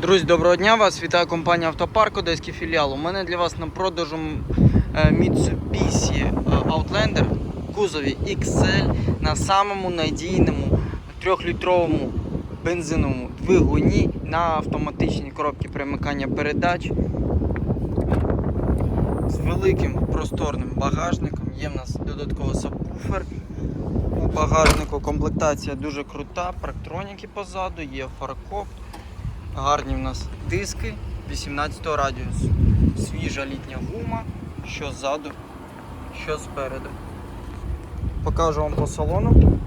Друзі, доброго дня вас! Вітаю компанія Автопарк, Одеський філіал. У мене для вас на продажу е, Mitsubishi е, Outlander кузові XL на самому надійному 3-літровому бензиновому двигуні на автоматичній коробці перемикання передач з великим просторним багажником. Є в нас додатковий сабвуфер. У багажнику комплектація дуже крута, парктроніки позаду, є фаркоп. Гарні в нас диски 18 радіусу. Свіжа літня гума, що ззаду, що спереду. Покажу вам по салону.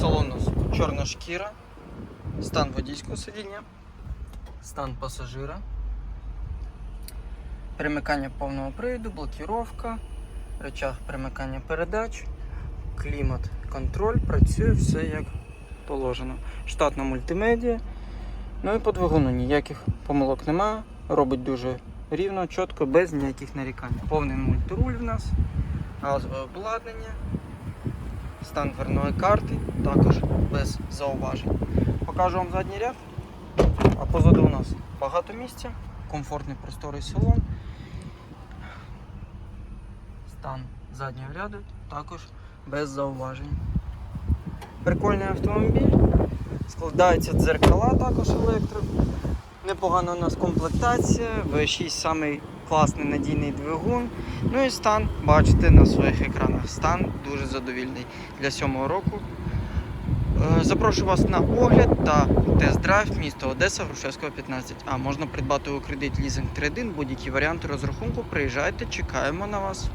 Салон у нас чорна шкіра, стан водійського сидіння, стан пасажира, перемикання повного приводу, блокіровка, речах перемикання передач, клімат, контроль, працює все як положено. Штатна мультимедіа. Ну і по двигуну ніяких помилок немає. Робить дуже рівно, чітко, без ніяких нарікань. Повний мультируль в нас, газове обладнання, стан дверної карти, також без зауважень. Покажу вам задній ряд, а позаду у нас багато місця, комфортний просторий салон. Стан заднього ряду також без зауважень. Прикольний автомобіль. Складаються дзеркала також електро. Непогана у нас комплектація, V6 самий класний надійний двигун. Ну і стан, бачите на своїх екранах. Стан дуже задовільний для сьомого року. Е, Запрошую вас на огляд та тест-драйв місто Одеса, Грушевського 15. А можна придбати у кредит лізинг 3.1, будь-які варіанти розрахунку. Приїжджайте, чекаємо на вас.